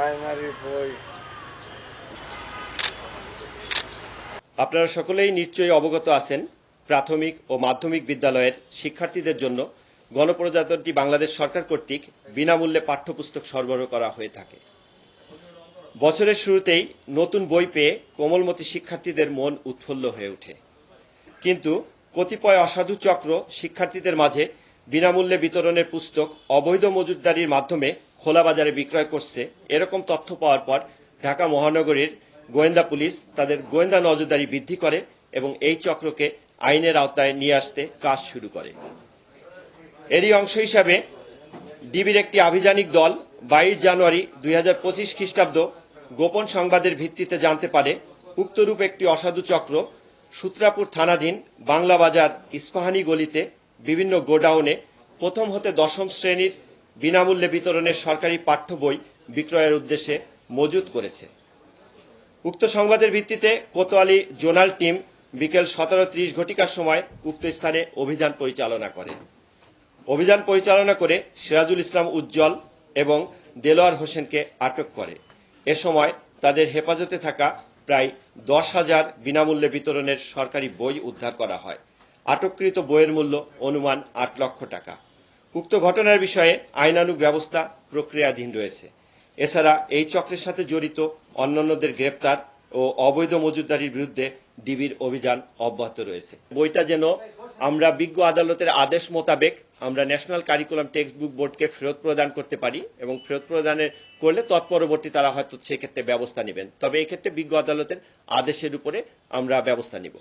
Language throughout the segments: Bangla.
প্রাইমারি বই আপনারা সকলেই নিশ্চয়ই অবগত আছেন, প্রাথমিক ও মাধ্যমিক বিদ্যালয়ের শিক্ষার্থীদের জন্য গণপ্রজাতন্ত্রী বাংলাদেশ সরকার কর্তৃক বিনামূল্যে পাঠ্যপুস্তক সরবরাহ করা হয়ে থাকে। বছরের শুরুতেই নতুন বই পেয়ে কোমলমতি শিক্ষার্থীদের মন উৎফুল্ল হয়ে ওঠে। কিন্তু কতিপয় অসাধু চক্র শিক্ষার্থীদের মাঝে বিনামূল্যে বিতরণের পুস্তক অবৈধ মজুতদারির মাধ্যমে খোলা বাজারে বিক্রয় করছে। এরকম তথ্য পাওয়ার পর ঢাকা মহানগরীর গোয়েন্দা পুলিশ তাদের গোয়েন্দা নজরদারি বৃদ্ধি করে এবং এই চক্রকে আইনের আওতায় নিয়ে আসতে কাজ শুরু করে। এরই অংশ হিসাবে ডিবির একটি আভিযানিক দল বাইশ জানুয়ারি দুই হাজার পঁচিশ খ্রিস্টাব্দ গোপন সংবাদের ভিত্তিতে জানতে পারে, উক্তরূপ একটি অসাধু চক্র সূত্রাপুর থানাধীন বাংলা বাজার ইস্পাহানি গলিতে বিভিন্ন গোডাউনে প্রথম হতে দশম শ্রেণির বিনামূল্যে বিতরণের সরকারি পাঠ্য বই বিক্রয়ের উদ্দেশ্যে মজুত করেছে। উক্ত সংবাদের ভিত্তিতে কোতোয়ালি জোনাল টিম বিকেল সতেরো ত্রিশ ঘটিকার সময় উক্ত স্থানে অভিযান পরিচালনা করে। অভিযান পরিচালনা করে সিরাজুল ইসলাম উজ্জ্বল এবং দেলোয়ার হোসেনকে আটক করে। এ সময় তাদের হেফাজতে থাকা প্রায় দশ হাজার বিনামূল্যে বিতরণের সরকারি বই উদ্ধার করা হয়। আটককৃত বইয়ের মূল্য অনুমান আট লক্ষ টাকা। উক্ত ঘটনার বিষয়ে আইনানুগ ব্যবস্থা প্রক্রিয়াধীন রয়েছে। এছাড়া এই চক্রের সাথে জড়িত অন্যান্যদের গ্রেপ্তার ও অবৈধ মজুদারির বিরুদ্ধে ডিবির অভিযান অব্যাহত রয়েছে। বইটা যেন আমরা বিজ্ঞ আদালতের আদেশ মোতাবেক আমরা ন্যাশনাল কারিকুলাম টেক্সট বুক বোর্ডকে ফেরত প্রদান করতে পারি এবং ফেরত প্রদানের করলে তৎপরবর্তী তারা হয়তো সেক্ষেত্রে ব্যবস্থা নেবেন। তবে এক্ষেত্রে বিজ্ঞ আদালতের আদেশের উপরে আমরা ব্যবস্থা নিব।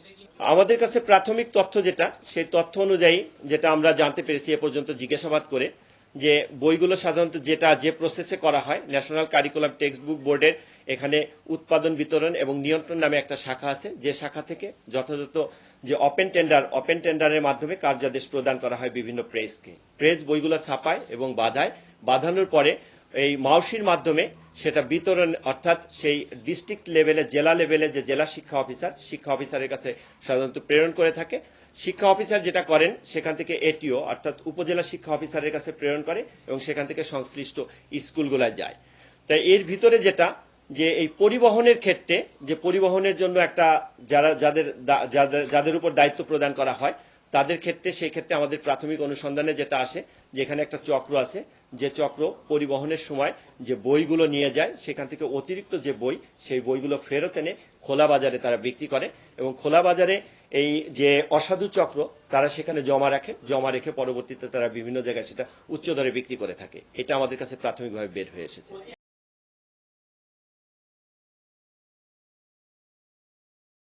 আমাদের কাছে প্রাথমিক তথ্য যেটা, সেই তথ্য অনুযায়ী যেটা আমরা জানতে পেরেছি এ পর্যন্ত জিজ্ঞাসাবাদ করে, যে বইগুলো সাধারণত যেটা যে প্রসেসে করা হয়, ন্যাশনাল কারিকুলাম টেক্সট বুক বোর্ডের এখানে উৎপাদন বিতরণ এবং নিয়ন্ত্রণ নামে একটা শাখা আছে, যে শাখা থেকে যথাযথ যে ওপেন টেন্ডার ওপেন টেন্ডারের মাধ্যমে কার্যাদেশ প্রদান করা হয় বিভিন্ন প্রেসকে প্রেস বইগুলো ছাপায় এবং বাধায়। বাঁধানোর পরে এই মাউসির মাধ্যমে সেটা বিতরণ, অর্থাৎ সেই ডিস্ট্রিক্ট লেভেলে জেলা লেভেলে যে জেলা শিক্ষা অফিসার শিক্ষা অফিসারের কাছে সাধারণত প্রেরণ করে থাকে। শিক্ষা অফিসার যেটা করেন, সেখান থেকে এটিও অর্থাৎ উপজেলা শিক্ষা অফিসারের কাছে প্রেরণ করে এবং সেখান থেকে সংশ্লিষ্ট স্কুলগুলোয় যায়। তাই এর ভিতরে যেটা যে এই পরিবহনের ক্ষেত্রে, যে পরিবহনের জন্য একটা যারা, যাদের যাদের উপর দায়িত্ব প্রদান করা হয়, তাদের ক্ষেত্রে সেই ক্ষেত্রে আমাদের প্রাথমিক অনুসন্ধানে যেটা আসে, যেখানে একটা চক্র আছে, যে চক্র পরিবহনের সময় যে বইগুলো নিয়ে যায়, সেখান থেকে অতিরিক্ত যে বই, সেই বইগুলো ফেরত এনে খোলা বাজারে তারা বিক্রি করে এবং খোলা বাজারে এই যে অসাধু চক্র, তারা সেখানে জমা রাখে, জমা রেখে পরবর্তীতে তারা বিভিন্ন জায়গায় সেটা উচ্চ দরে বিক্রি করে থাকে। এটা আমাদের কাছে প্রাথমিকভাবে বের হয়ে এসেছে।